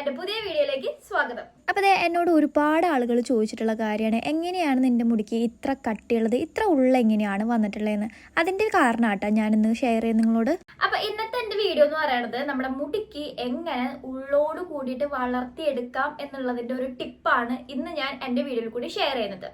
എന്റെ പുതിയ വീഡിയോയിലേക്ക് സ്വാഗതം. അപ്പോൾ അതെ എന്നോട് ഒരുപാട് ആളുകൾ ചോദിച്ചിട്ടുള്ള കാര്യമാണ് എങ്ങനെയാണ് നിന്റെ മുടിക്ക് ഇത്ര കട്ടിയുള്ളത് ഇത്ര ഉള്ള എങ്ങനെയാണ് വന്നിട്ടുള്ളതെന്ന്? അതിന്റെ ഞാൻ ഇന്ന് ഷെയർ ചെയ്യുന്നത് നിങ്ങളോട്. അപ്പൊ ഇന്നത്തെ എന്റെ വീഡിയോ എന്ന് പറയുന്നത് നമ്മുടെ മുടിക്ക് എങ്ങനെ ഉള്ളോട് കൂടിയിട്ട് വളർത്തിയെടുക്കാം എന്നുള്ളതിന്റെ ഒരു ടിപ്പാണ് ഇന്ന് ഞാൻ എന്റെ വീഡിയോയിൽ കൂടി ഷെയർ ചെയ്യുന്നത്.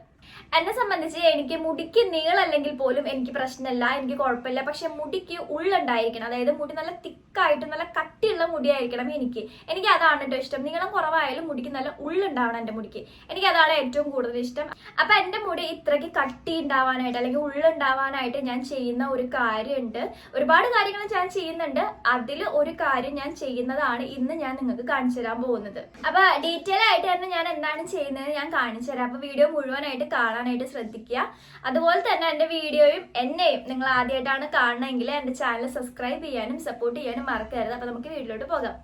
എന്നെ സംബന്ധിച്ച് എനിക്ക് മുടിക്ക് നീളല്ലെങ്കിൽ പോലും എനിക്ക് പ്രശ്നമില്ല എനിക്ക് കുഴപ്പമില്ല. പക്ഷെ മുടിക്ക് ഉള്ളുണ്ടായിരിക്കണം. അതായത് മുടി നല്ല തിക്കായിട്ട് നല്ല കട്ടിയുള്ള മുടിയായിരിക്കണം എനിക്ക്. എനിക്ക് അതാണ് കേട്ടോ ഇഷ്ടം. നീളം കുറവായാലും മുടിക്ക് നല്ല ഉള്ളുണ്ടാവണം എന്റെ മുടിക്ക്. എനിക്ക് അതാണ് ഏറ്റവും കൂടുതൽ ഇഷ്ടം. അപ്പൊ എന്റെ മുടി ഇത്രയ്ക്ക് കട്ടി ഉണ്ടാവാനായിട്ട് അല്ലെങ്കിൽ ഉള്ളുണ്ടാവാനായിട്ട് ഞാൻ ചെയ്യുന്ന ഒരു കാര്യമുണ്ട്. ഒരുപാട് കാര്യങ്ങൾ ഞാൻ ചെയ്യുന്നുണ്ട്. അതിൽ ഒരു കാര്യം ഞാൻ ചെയ്യുന്നതാണ് ഇന്ന് ഞാൻ നിങ്ങൾക്ക് കാണിച്ചു തരാൻ പോകുന്നത്. അപ്പൊ ഡീറ്റെയിൽ ആയിട്ട് തന്നെ ഞാൻ എന്താണ് ചെയ്യുന്നത് ഞാൻ കാണിച്ചു തരാം. അപ്പൊ വീഡിയോ മുഴുവനായിട്ട് കാണാനായിട്ട് ശ്രദ്ധിക്കുക. അതുപോലെ തന്നെ എന്റെ വീഡിയോയും എന്നെയും നിങ്ങൾ ആദ്യമായിട്ടാണ് കാണണമെങ്കിൽ എന്റെ ചാനൽ സബ്സ്ക്രൈബ് ചെയ്യാനും സപ്പോർട്ട് ചെയ്യാനും മറക്കരുത്. അപ്പോൾ നമുക്ക് വീഡിയോയിലോട്ട് പോകാം.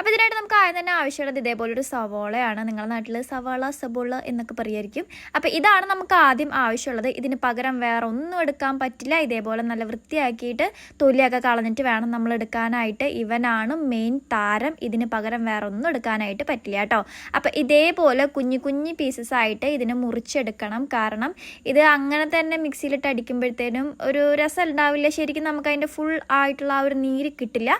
അപ്പോൾ ഇതിനായിട്ട് നമുക്ക് ആദ്യം തന്നെ ആവശ്യമുള്ളത് ഇതേപോലൊരു സവോളയാണ്. നിങ്ങളുടെ നാട്ടിൽ സവോള സബോള എന്നൊക്കെ പറയായിരിക്കും. അപ്പോൾ ഇതാണ് നമുക്ക് ആദ്യം ആവശ്യമുള്ളത്. ഇതിന് പകരം വേറെ ഒന്നും എടുക്കാൻ പറ്റില്ല. ഇതേപോലെ നല്ല വൃത്തിയാക്കിയിട്ട് തൊലിയൊക്കെ കളഞ്ഞിട്ട് വേണം നമ്മൾ എടുക്കാനായിട്ട്. ഇവനാണ് മെയിൻ താരം. ഇതിന് പകരം വേറെ ഒന്നും എടുക്കാനായിട്ട് പറ്റില്ല കേട്ടോ. അപ്പോൾ ഇതേപോലെ കുഞ്ഞു കുഞ്ഞു പീസസ് ആയിട്ട് ഇതിനെ മുറിച്ചെടുക്കണം. കാരണം ഇത് അങ്ങനെ തന്നെ മിക്സിയിലിട്ട് അടിക്കുമ്പോഴത്തേനും ഒരു രസം ഉണ്ടാവില്ല. ശരിക്കും നമുക്ക് അതിന്റെ ഫുൾ ആയിട്ടുള്ള ആ ഒരു നീര് കിട്ടില്ല.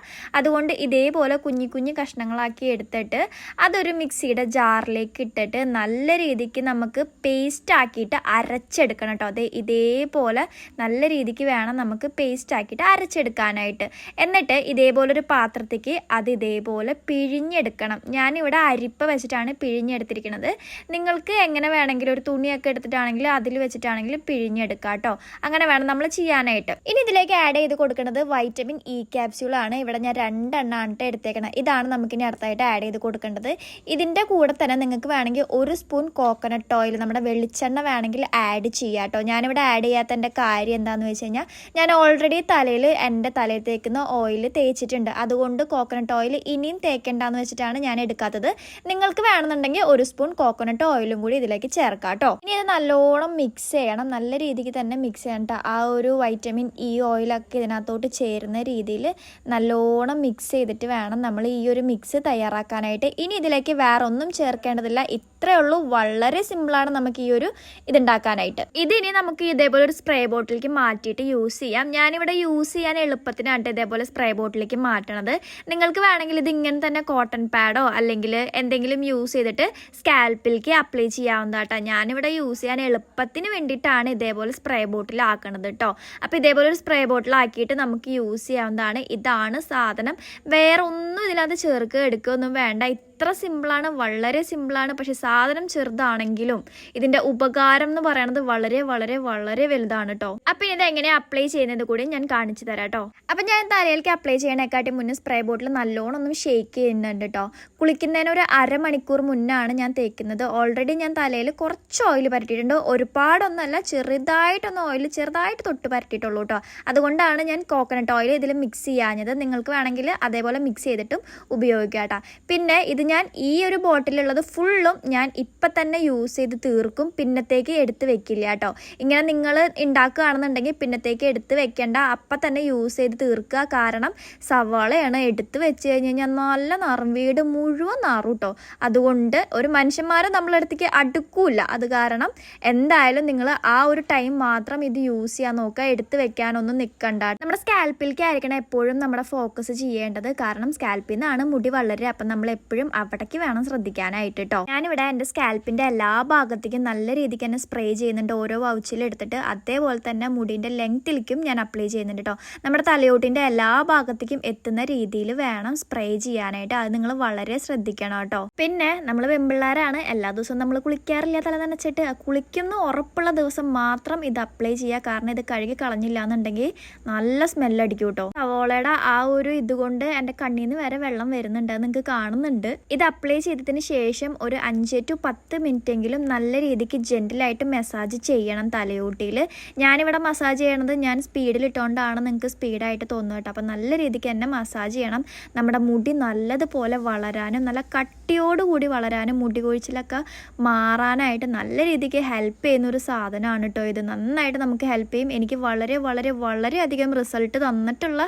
അതുകൊണ്ട് ഇതേപോലെ കുഞ്ഞു കുഞ്ഞു കഷ്ണങ്ങളാക്കി എടുത്തിട്ട് അതൊരു മിക്സിയുടെ ജാറിലേക്ക് ഇട്ടിട്ട് നല്ല രീതിക്ക് നമുക്ക് പേസ്റ്റ് ആക്കിയിട്ട് അരച്ചെടുക്കണം കേട്ടോ. അതെ ഇതേപോലെ നല്ല രീതിക്ക് വേണം നമുക്ക് പേസ്റ്റ് ആക്കിയിട്ട് അരച്ചെടുക്കാനായിട്ട്. എന്നിട്ട് ഇതേപോലെ ഒരു പാത്രത്തേക്ക് അത് ഇതേപോലെ പിഴിഞ്ഞെടുക്കണം. ഞാനിവിടെ അരിപ്പ വെച്ചിട്ടാണ് പിഴിഞ്ഞെടുത്തിരിക്കുന്നത്. നിങ്ങൾക്ക് എങ്ങനെ വേണമെങ്കിലും ഒരു തുണിയൊക്കെ എടുത്തിട്ടാണെങ്കിൽ അതിൽ വെച്ചിട്ടാണെങ്കിലും പിഴിഞ്ഞെടുക്കാം കേട്ടോ. അങ്ങനെ വേണം നമ്മൾ ചെയ്യാനായിട്ട്. ഇനി ഇതിലേക്ക് ആഡ് ചെയ്ത് കൊടുക്കുന്നത് വൈറ്റമിൻ ഇ ക്യാപ്സ്യൂളാണ് ഇവിടെ ഞാൻ രണ്ടെണ്ണാണ് എടുത്തേക്കണം. ഇതാണ് നമുക്കിനി അടുത്തായിട്ട് ആഡ് ചെയ്ത് കൊടുക്കേണ്ടത്. ഇതിന്റെ കൂടെ തന്നെ നിങ്ങൾക്ക് വേണമെങ്കിൽ ഒരു സ്പൂൺ കോക്കനട്ട് ഓയിൽ നമ്മുടെ വെളിച്ചെണ്ണ വേണമെങ്കിൽ ആഡ് ചെയ്യാം കേട്ടോ ഞാനിവിടെ ആഡ് ചെയ്യാത്തതിന്റെ കാര്യം എന്താണെന്ന് വെച്ച് കഴിഞ്ഞാൽ ഞാൻ ഓൾറെഡി തലയിൽ എന്റെ തലയിൽ തേക്കുന്ന ഓയിൽ തേച്ചിട്ടുണ്ട്. അതുകൊണ്ട് കോക്കനട്ട് ഓയിൽ ഇനിയും തേക്കേണ്ടെന്ന് വെച്ചിട്ടാണ് ഞാൻ എടുക്കാത്തത്. നിങ്ങൾക്ക് വേണമെന്നുണ്ടെങ്കിൽ ഒരു സ്പൂൺ കോക്കനട്ട് ഓയിലും കൂടി ഇതിലേക്ക് ചേർക്കാം കേട്ടോ ഇനി ഇത് നല്ലോണം മിക്സ് ചെയ്യണം. നല്ല രീതിക്ക് തന്നെ മിക്സ് ചെയ്യണം ആ ഒരു വൈറ്റമിൻ ഇ ഓയിലൊക്കെ ഇതിനകത്തോട്ട് ചേരുന്ന രീതിയിൽ നല്ലോണം മിക്സ് ചെയ്തിട്ട് വേണം നമ്മൾ ഈ ഒരു മിക്സ് തയ്യാറാക്കാനായിട്ട് ഇനി ഇതിലേക്ക് വേറെ ഒന്നും ചേർക്കേണ്ടതില്ല. ഇത്രയേ ഉള്ളൂ. വളരെ സിമ്പിളാണ് നമുക്ക് ഈ ഒരു ഇതുണ്ടാക്കാനായിട്ട്. ഇതിനി നമുക്ക് ഇതേപോലെ ഒരു സ്പ്രേ ബോട്ടിലേക്ക് മാറ്റിയിട്ട് യൂസ് ചെയ്യാം. ഞാനിവിടെ യൂസ് ചെയ്യാൻ എളുപ്പത്തിനായിട്ട് ഇതേപോലെ സ്പ്രേ ബോട്ടിലേക്ക് മാറ്റണത്. നിങ്ങൾക്ക് വേണമെങ്കിൽ ഇത് ഇങ്ങനെ തന്നെ കോട്ടൺ പാഡോ അല്ലെങ്കിൽ എന്തെങ്കിലും യൂസ് ചെയ്തിട്ട് സ്കാൽപ്പിലേക്ക് അപ്ലൈ ചെയ്യാവുന്നതാട്ടോ ഞാനിവിടെ യൂസ് ചെയ്യാൻ എളുപ്പത്തിന് വേണ്ടിയിട്ടാണ് ഇതേപോലെ സ്പ്രേ ബോട്ടിലാക്കണത് കേട്ടോ അപ്പോൾ ഇതേപോലെ ഒരു സ്പ്രേ ബോട്ടിലാക്കിയിട്ട് നമുക്ക് യൂസ് ചെയ്യാവുന്നതാണ്. ഇതാണ് സാധനം. വേറെ ഒന്നും ഇതിനകത്ത് ചേർക്കുക എടുക്കുകയൊന്നും വേണ്ട. ഇത്ര സിമ്പിളാണ് വളരെ സിമ്പിളാണ്. പക്ഷെ സാധനം ചെറുതാണെങ്കിലും ഇതിന്റെ ഉപകാരം എന്ന് പറയുന്നത് വളരെ വളരെ വളരെ വലുതാണ് കേട്ടോ അപ്പം ഇത് എങ്ങനെ അപ്ലൈ ചെയ്യുന്നത് കൂടി ഞാൻ കാണിച്ചു തരാം കേട്ടോ അപ്പം ഞാൻ തലയിലേക്ക് അപ്ലൈ ചെയ്യണേക്കാട്ടി മുന്നേ സ്പ്രേ ബോട്ടിൽ നല്ലോണം ഒന്ന് ഷേക്ക് ചെയ്യുന്നുണ്ട് കേട്ടോ കുളിക്കുന്നതിന് ഒരു അരമണിക്കൂർ മുന്നാണ് ഞാൻ തേക്കുന്നത്. ഓൾറെഡി ഞാൻ തലയിൽ കുറച്ച് ഓയിൽ പരട്ടിയിട്ടുണ്ട് ഒരുപാടൊന്നല്ല ചെറുതായിട്ടൊന്ന് ഓയിൽ ചെറുതായിട്ട് തൊട്ട് പരട്ടിയിട്ടുള്ളൂ കേട്ടോ അതുകൊണ്ടാണ് ഞാൻ കോക്കനട്ട് ഓയിൽ ഇതിൽ മിക്സ് ചെയ്യാഞ്ഞത്. നിങ്ങൾക്ക് വേണമെങ്കിൽ അതേപോലെ മിക്സ് ചെയ്തിട്ടും ഉപയോഗിക്കാം കേട്ടോ പിന്നെ ഇത് ഞാൻ ഈ ഒരു ബോട്ടിലുള്ളത് ഫുള്ളും ഞാൻ ഇപ്പം തന്നെ യൂസ് ചെയ്ത് തീർക്കും. പിന്നത്തേക്ക് എടുത്ത് വെക്കില്ല കേട്ടോ. ഇങ്ങനെ നിങ്ങൾ ഉണ്ടാക്കുകയാണെന്നുണ്ടെങ്കിൽ പിന്നത്തേക്ക് എടുത്ത് വെക്കേണ്ട. അപ്പം തന്നെ യൂസ് ചെയ്ത് തീർക്കുക. കാരണം സവാളയാണ് എടുത്ത് വെച്ച് കഴിഞ്ഞ് കഴിഞ്ഞാൽ നല്ല നാറും. വീട് മുഴുവൻ നാറും കേട്ടോ അതുകൊണ്ട് ഒരു മനുഷ്യന്മാരെ നമ്മളടുത്തേക്ക് അടുക്കൂല അത് കാരണം എന്തായാലും നിങ്ങൾ ആ ഒരു ടൈം മാത്രം ഇത് യൂസ് ചെയ്യാൻ നോക്കുക. എടുത്ത് വെക്കാനൊന്നും നിൽക്കണ്ട നമ്മുടെ സ്കാൽപ്പിലേക്ക് ആയിരിക്കണം എപ്പോഴും നമ്മുടെ ഫോക്കസ് ചെയ്യേണ്ടത്. കാരണം സ്കാൽപ്പിൽ നിന്നാണ് മുടി വളരെ. അപ്പം നമ്മൾ എപ്പോഴും അവിടേക്ക് വേണം ശ്രദ്ധിക്കാനായിട്ട് കേട്ടോ ഞാനിവിടെ എന്റെ സ്കാൽപ്പിന്റെ എല്ലാ ഭാഗത്തേക്കും നല്ല രീതിക്ക് തന്നെ സ്പ്രേ ചെയ്യുന്നുണ്ട്. ഓരോ വൗച്ചിൽ എടുത്തിട്ട് അതേപോലെ തന്നെ മുടിന്റെ ലെങ്ത്തിലേക്കും ഞാൻ അപ്ലൈ ചെയ്യുന്നുണ്ട് കേട്ടോ നമ്മുടെ തലയോട്ടിന്റെ എല്ലാ ഭാഗത്തേക്കും എത്തുന്ന രീതിയിൽ വേണം സ്പ്രേ ചെയ്യാനായിട്ട്. അത് നിങ്ങൾ വളരെ ശ്രദ്ധിക്കണം കേട്ടോ. പിന്നെ നമ്മൾ വെമ്പിള്ളാരാണ് എല്ലാ ദിവസവും നമ്മൾ കുളിക്കാറില്ല തല നനച്ചിട്ട്. കുളിക്കുന്ന ഉറപ്പുള്ള ദിവസം മാത്രം ഇത് അപ്ലൈ ചെയ്യുക. കാരണം ഇത് കഴുകി കളഞ്ഞില്ല എന്നുണ്ടെങ്കിൽ നല്ല സ്മെല്ലടിക്കും കേട്ടോ സവോളയുടെ ആ ഒരു ഇതുകൊണ്ട് എന്റെ കണ്ണിൽ നിന്ന് വരെ വെള്ളം വരുന്നുണ്ട്. നിങ്ങൾക്ക് കാണുന്നുണ്ട്. ഇത് അപ്ലൈ ചെയ്തതിന് ശേഷം ഒരു അഞ്ച് ടു പത്ത് എങ്കിലും നല്ല രീതിക്ക് ജെന്റിലായിട്ട് മസാജ് ചെയ്യണം തലയോട്ടിയിൽ ഞാനിവിടെ മസാജ് ചെയ്യണത് ഞാൻ സ്പീഡിൽ ഇട്ടുകൊണ്ടാണ് നിങ്ങൾക്ക് സ്പീഡായിട്ട് തോന്നുന്നത് കേട്ടോ. അപ്പോൾ നല്ല രീതിക്ക് തന്നെ മസാജ് ചെയ്യണം. നമ്മുടെ മുടി നല്ലതുപോലെ വളരാനും നല്ല കട്ടിയോടുകൂടി വളരാനും മുടി കൊഴിച്ചിലൊക്കെ മാറാനായിട്ട് നല്ല രീതിക്ക് ഹെൽപ്പ് ചെയ്യുന്ന ഒരു സാധനമാണ് കേട്ടോ ഇത്. നന്നായിട്ട് നമുക്ക് ഹെൽപ്പ് ചെയ്യും. എനിക്ക് വളരെ വളരെ വളരെയധികം റിസൾട്ട് തന്നിട്ടുള്ള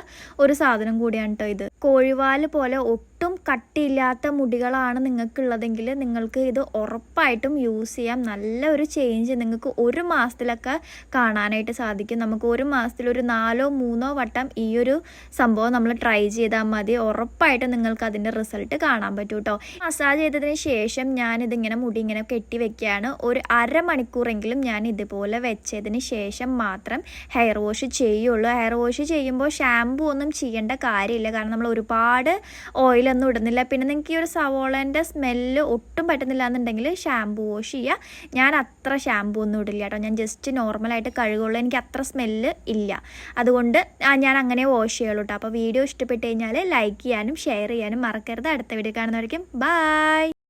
ഒരു സാധനം കൂടിയാണ് കേട്ടോ ഇത്. കോഴിവാൽ പോലെ ഒട്ടും കട്ടിയില്ലാത്ത മുടികളാണ് നിങ്ങൾക്കുള്ളതെങ്കിൽ നിങ്ങൾക്ക് ഇത് ഉറപ്പായിട്ടും യൂസ് ചെയ്യാം. നല്ലൊരു ചേഞ്ച് നിങ്ങൾക്ക് ഒരു മാസത്തിലൊക്കെ കാണാനായിട്ട് സാധിക്കും. നമുക്ക് ഒരു മാസത്തിൽ ഒരു നാലോ മൂന്നോ വട്ടം ഈ ഒരു സംഭവം നമ്മൾ ട്രൈ ചെയ്താൽ മതി. ഉറപ്പായിട്ടും നിങ്ങൾക്ക് അതിന്റെ റിസൾട്ട് കാണാൻ പറ്റും കേട്ടോ മസാജ് ചെയ്തതിന് ശേഷം ഞാനിതിങ്ങനെ മുടി ഇങ്ങനെ കെട്ടി വെക്കുകയാണ്. ഒരു അരമണിക്കൂറെങ്കിലും ഞാൻ ഇതുപോലെ വെച്ചതിന് ശേഷം മാത്രം ഹെയർ വാഷ് ചെയ്യുള്ളൂ. ഹെയർ വാഷ് ചെയ്യുമ്പോൾ ഷാമ്പൂ ഒന്നും ചെയ്യേണ്ട കാര്യമില്ല. കാരണം നമ്മൾ ഒരുപാട് ഓയിലൊന്നും ഇടുന്നില്ല. പിന്നെ നിങ്ങൾക്ക് ഈ ഒരു സവോളേന്റെ സ്മെല്ല് ഒട്ടും പറ്റുന്നില്ല എന്നുണ്ടെങ്കിൽ ഷാമ്പൂ വാഷ് ചെയ്യുക. ഞാൻ അത്ര ഷാമ്പൂ ഒന്നും ഇടില്ല കേട്ടോ. ഞാൻ ജസ്റ്റ് നോർമലായിട്ട് കഴുകുള്ളൂ. എനിക്ക് അത്ര സ്മെല്ല് ഇല്ല. അതുകൊണ്ട് ഞാൻ അങ്ങനെ വാഷ് ചെയ്യുള്ളൂ കേട്ടോ. അപ്പോൾ വീഡിയോ ഇഷ്ടപ്പെട്ട് കഴിഞ്ഞാൽ ലൈക്ക് ചെയ്യാനും ഷെയർ ചെയ്യാനും മറക്കരുത്. അടുത്ത വീഡിയോ കാണുന്നവരേക്കും ബൈ Bye!